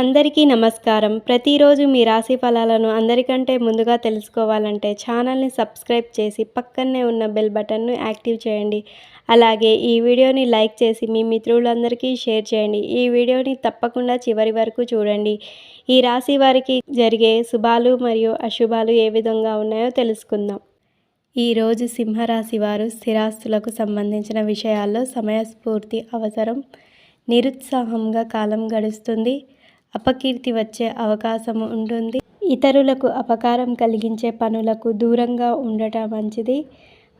అందరికీ నమస్కారం. ప్రతిరోజు మీ రాశి ఫలాలను అందరికంటే ముందుగా తెలుసుకోవాలంటే ఛానల్ని సబ్స్క్రైబ్ చేసి పక్కనే ఉన్న బెల్ బటన్ను యాక్టివ్ చేయండి. అలాగే ఈ వీడియోని లైక్ చేసి మీ మిత్రులందరికీ షేర్ చేయండి. ఈ వీడియోని తప్పకుండా చివరి వరకు చూడండి. ఈ రాశి వారికి జరిగే శుభాలు మరియు అశుభాలు ఏ విధంగా ఉన్నాయో తెలుసుకుందాం. ఈరోజు సింహరాశి వారు స్థిరాస్తులకు సంబంధించిన విషయాల్లో సమయస్ఫూర్తి అవసరం. నిరుత్సాహంగా కాలం గడుస్తుంది. అపకీర్తి వచ్చే అవకాశం ఉంటుంది. ఇతరులకు అపకారం కలిగించే పనులకు దూరంగా ఉండటం మంచిది.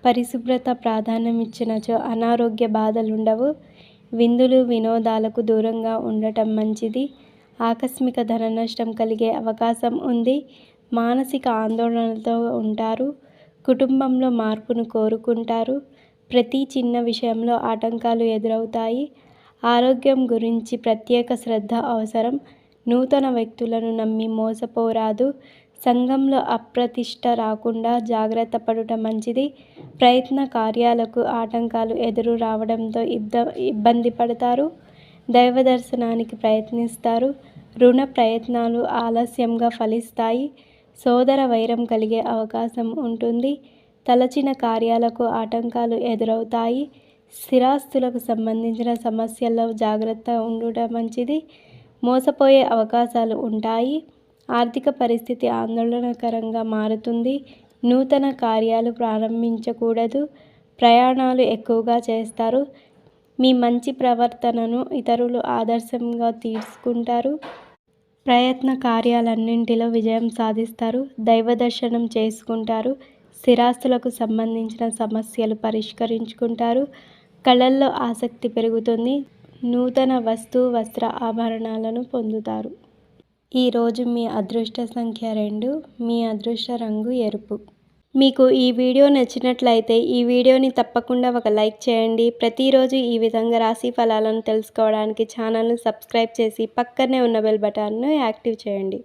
పరిశుభ్రత ప్రాధాన్యం ఇచ్చినచో అనారోగ్య బాధలు ఉండవు. విందులు వినోదాలకు దూరంగా ఉండటం మంచిది. ఆకస్మిక ధన నష్టం కలిగే అవకాశం ఉంది. మానసిక ఆందోళనలతో ఉంటారు. కుటుంబంలో మార్పును కోరుకుంటారు. ప్రతి చిన్న విషయంలో ఆటంకాలు ఎదురవుతాయి. ఆరోగ్యం గురించి ప్రత్యేక శ్రద్ధ అవసరం. నూతన వ్యక్తులను నమ్మి మోసపోరాదు. సంఘంలో అప్రతిష్ట రాకుండా జాగ్రత్త పడుట మంచిది. ప్రయత్న కార్యాలకు ఆటంకాలు ఎదురు రావడంతో ఇబ్బ ఇబ్బంది పడతారు. దైవ దర్శనానికి ప్రయత్నిస్తారు. రుణ ప్రయత్నాలు ఆలస్యంగా ఫలిస్తాయి. సోదర వైరం కలిగే అవకాశం ఉంటుంది. తలచిన కార్యాలకు ఆటంకాలు ఎదురవుతాయి. స్థిరాస్తులకు సంబంధించిన సమస్యల్లో జాగ్రత్త ఉండటం మంచిది. మోసపోయే అవకాశాలు ఉంటాయి. ఆర్థిక పరిస్థితి ఆందోళనకరంగా మారుతుంది. నూతన కార్యాలు ప్రారంభించకూడదు. ప్రయాణాలు ఎక్కువగా చేస్తారు. మీ మంచి ప్రవర్తనను ఇతరులు ఆదర్శంగా తీసుకుంటారు. ప్రయత్న కార్యాలన్నింటిలో విజయం సాధిస్తారు. దైవ దర్శనం చేసుకుంటారు. స్థిరాస్తులకు సంబంధించిన సమస్యలు పరిష్కరించుకుంటారు. కళల్లో ఆసక్తి పెరుగుతుంది. నూతన వస్తు వస్త్ర ఆభరణాలను పొందుతారు. ఈరోజు మీ అదృష్ట సంఖ్య రెండు మీ అదృష్ట రంగు ఎరుపు. మీకు ఈ వీడియో నచ్చినట్లయితే ఈ వీడియోని తప్పకుండా ఒక లైక్ చేయండి. ప్రతిరోజు ఈ విధంగా రాశి ఫలాలను తెలుసుకోవడానికి ఛానల్ను సబ్స్క్రైబ్ చేసి పక్కనే ఉన్న బెల్ బటన్ను యాక్టివ్ చేయండి.